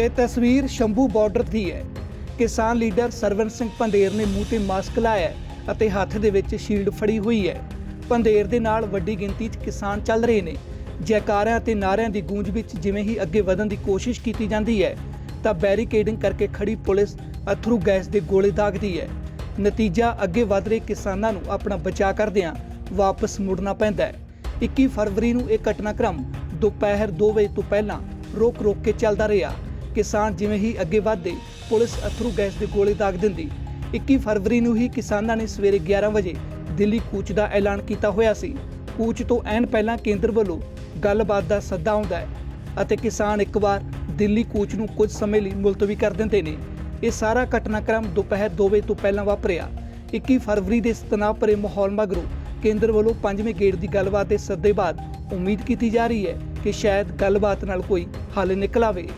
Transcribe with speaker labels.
Speaker 1: ਇਹ ਤਸਵੀਰ ਸ਼ੰਭੂ ਬਾਰਡਰ ਦੀ ਹੈ। ਕਿਸਾਨ ਲੀਡਰ ਸਰਵਨ ਸਿੰਘ ਪੰਦੇਰ ਨੇ ਮੂੰਹ ਤੇ ਮਾਸਕ ਲਾਇਆ ਅਤੇ ਹੱਥ ਦੇ ਵਿੱਚ ਸ਼ੀਲਡ ਫੜੀ ਹੋਈ ਹੈ। ਪੰਦੇਰ ਦੇ ਨਾਲ ਵੱਡੀ ਗਿਣਤੀ 'ਚ ਕਿਸਾਨ ਚੱਲ ਰਹੇ ਨੇ। ਜੈਕਾਰਿਆਂ ਤੇ ਨਾਰਿਆਂ ਦੀ ਗੂੰਜ ਵਿੱਚ ਜਿਵੇਂ ਹੀ ਅੱਗੇ ਵਧਣ ਦੀ ਕੋਸ਼ਿਸ਼ ਕੀਤੀ ਜਾਂਦੀ ਹੈ, ਤਾਂ ਬੈਰੀਕੇਡਿੰਗ ਕਰਕੇ ਖੜੀ ਪੁਲਿਸ ਅਥਰੂ ਗੈਸ ਦੇ ਗੋਲੇ ਦਾਗਦੀ ਹੈ। ਨਤੀਜਾ ਅੱਗੇ ਵਧ ਰਹੇ ਕਿਸਾਨਾਂ ਨੂੰ ਆਪਣਾ ਬਚਾਅ ਕਰਦਿਆਂ ਵਾਪਸ ਮੁੜਨਾ ਪੈਂਦਾ ਹੈ। 21 ਫਰਵਰੀ ਨੂੰ ਇਹ ਘਟਨਾਕ੍ਰਮ ਦੁਪਹਿਰ 2 ਵਜੇ ਤੋਂ ਪਹਿਲਾਂ ਰੋਕ ਰੋਕ ਕੇ ਚੱਲਦਾ ਰਿਹਾ। ਕਿਸਾਨ ਜਿਵੇਂ ਹੀ ਅੱਗੇ ਵਧਦੇ, ਪੁਲਿਸ ਅਥਰੂ ਗੈਸ ਦੇ ਗੋਲੇ ਦਾਗ ਦਿੰਦੀ। 21 ਫਰਵਰੀ ਨੂੰ ਹੀ ਕਿਸਾਨਾਂ ਨੇ ਸਵੇਰੇ 11 ਵਜੇ ਦਿੱਲੀ ਕੂਚ ਦਾ ਐਲਾਨ ਕੀਤਾ ਹੋਇਆ ਸੀ। ਕੂਚ ਤੋਂ ਐਨ ਪਹਿਲਾਂ ਕੇਂਦਰ ਵੱਲੋਂ ਗੱਲਬਾਤ ਦਾ ਸੱਦਾ ਆਉਂਦਾ ਹੈ ਅਤੇ ਕਿਸਾਨ ਇੱਕ ਵਾਰ ਦਿੱਲੀ ਕੂਚ ਨੂੰ ਕੁਝ ਸਮੇਂ ਲਈ ਮੁਲਤਵੀ ਕਰ ਦਿੰਦੇ ਨੇ। ਇਹ ਸਾਰਾ ਘਟਨਾਕ੍ਰਮ ਦੁਪਹਿਰ 2 ਵਜੇ ਤੋਂ ਪਹਿਲਾਂ ਵਾਪਰਿਆ। 21 ਫਰਵਰੀ ਦੇ ਇਸ ਤਣਾਅ ਭਰੇ ਮਾਹੌਲ ਮਗਰੋਂ ਕੇਂਦਰ ਵੱਲੋਂ ਪੰਜਵੇਂ ਗੇੜ ਦੀ ਗੱਲਬਾਤ ਦੇ ਸੱਦੇ ਬਾਅਦ ਉਮੀਦ ਕੀਤੀ ਜਾ ਰਹੀ ਹੈ ਕਿ ਸ਼ਾਇਦ ਗੱਲਬਾਤ ਨਾਲ ਕੋਈ ਹੱਲ ਨਿਕਲ ਆਵੇ।